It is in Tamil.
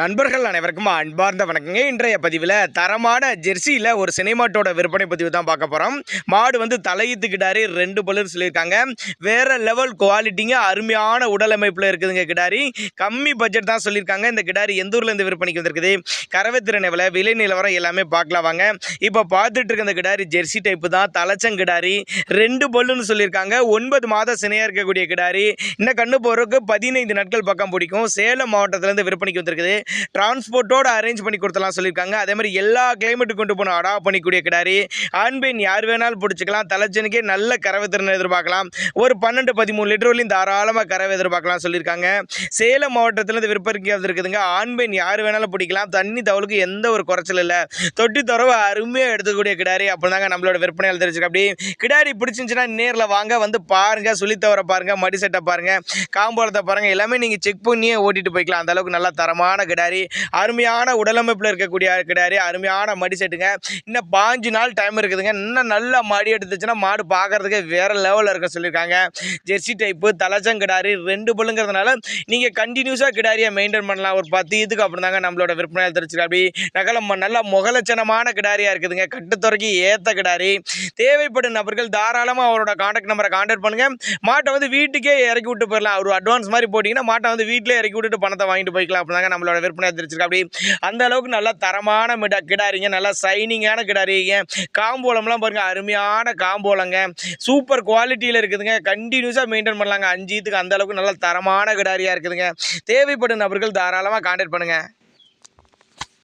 நண்பர்கள் அனைவருக்கும் அன்பார்ந்த வணக்கங்க. இன்றைய பதிவில் தரமான ஜெர்சியில் ஒரு சினிமாட்டோட விற்பனை பதிவு தான் பார்க்க போகிறோம் மாடு வந்து தலையீத்துக்கிட்டாரு ரெண்டு பலர் சொல்லியிருக்காங்க. வேறு லெவல் குவாலிட்டிங்க அருமையான உடலமைப்பில் இருக்குதுங்க கிடாரி. கம்மி பட்ஜெட் தான் சொல்லியிருக்காங்க. இந்த கிடாரி எந்த ஊரில் இந்த விற்பனைக்கு வந்திருக்குது? கரவைத்திறனை விலை விலை நிலவரம் எல்லாமே பார்க்கலாம் வாங்க. இப்போ பார்த்துட்டு இருக்க இந்த கிடாரி ஜெர்சி டைப்பு தான். தலைச்சங்கிடாரி ரெண்டு பல்லுன்னு சொல்லியிருக்காங்க. ஒன்பது மாத சினையாக இருக்கக்கூடிய கிடாரி. இன்னும் கண்ணு போகிறதுக்கு பதினைந்து நாட்கள் பக்கம் பிடிக்கும். சேலம் மாவட்டத்திலேருந்து விற்பனைக்கு வந்திருக்குது. டிரான்ஸ்போர்ட்டோடு அரேஞ்ச் பண்ணி கொடுத்தலாம் சொல்லியிருக்காங்க. அதே மாதிரி எல்லா கிளைமேட்டுக்கு கொண்டு போன அடாப் பண்ணிக்கூடிய கிடாரி. ஆண் பெண் யார் வேணாலும் பிடிச்சிக்கலாம். தலைச்சனுக்கே நல்ல கறவை திறனை எதிர்பார்க்கலாம். ஒரு பன்னெண்டு பதிமூணு லிட்டர் வரலையும் தாராளமாக கறவை எதிர்பார்க்கலாம் சொல்லியிருக்காங்க. சேலம் மாவட்டத்திலேருந்து விற்பனைக்கு வந்திருக்குதுங்க. ஆண் பெண் யார் வேணாலும் பிடிக்கலாம். தண்ணி தவளுக்கு எந்த ஒரு குறைச்சல் இல்லை. தொட்டி துறவை அருமையாக எடுத்துக்கூடிய கிடாரி. அப்படிதாங்க நம்மளோட விற்பனையாளர் தெரிஞ்சுக்க. அப்படி கிடாரி பிடிச்சிருந்துச்சுன்னா நேரில் வாங்க வந்து பாருங்க சுழி தவற பாருங்க மடி செட்டை பாருங்க காம்போலத்தை பாருங்க. எல்லாமே நீங்கள் செக் பண்ணியே ஓட்டிட்டு போய்க்கலாம். அந்த அளவுக்கு நல்ல தரமான கிடாரி. அருமையான உடலமைப்பில் இருக்கக்கூடிய கிடாரி. அருமையான மடி செட்டுங்க. இன்னும் பாஞ்சு நாள் டைம் இருக்குதுங்க. இன்னும் நல்லா மடி எடுத்துச்சுன்னா மாடு பார்க்கறதுக்கு வேற லெவலில் இருக்க சொல்லியிருக்காங்க ஜெர்சி டைப்பு தலச்சம் கிடாரி ரெண்டு பல்லுங்கிறதுனால நீங்கள் கண்டினியூஸாக கிடாரியை மெயின்டைன் பண்ணலாம். ஒரு பத்து இதுக்கு அப்புறம் தாங்க நம்மளோட விற்பனையால் தெரிஞ்சுக்கலாம் அப்படி நகல நல்ல முகலட்சணமான கிடாரியாக இருக்குதுங்க. கட்டுத்துறைக்கு ஏற்ற கிடாரி. தேவைப்படும் நபர்கள் தாராளமாக அவரோட காண்டாக்ட் நம்பரை காண்டாக்ட் பண்ணுங்கள் மாட்டை வந்து வீட்டுக்கே இறக்கி விட்டு போயிடலாம் ஒரு அட்வான்ஸ் மாதிரி போட்டிங்கன்னா மாட்டை வந்து வீட்டிலே இறக்கி விட்டுட்டு பணத்தை வாங்கிட்டு போய்க்கலாம். அப்படிதாங்க நம்மளோட விற்பனை தெரிஞ்சிருக்கா அப்படி அந்த அளவுக்கு நல்ல தரமான மிட கிடாரிங்க. நல்லா சைனிங்கான கிடாரிங்க. காம்போலம்லாம் பாருங்கள் அருமையான காம்போலங்க சூப்பர் குவாலிட்டியில் இருக்குதுங்க. கண்டினியூஸாக மெயின்டைன் பண்ணலாங்க. அஞ்சு இதுக்கு அந்த அளவுக்கு நல்ல தரமான கிடாரியாக இருக்குதுங்க. தேவைப்படும் நபர்கள் தாராளமாக காண்டாக்ட் பண்ணுங்கள்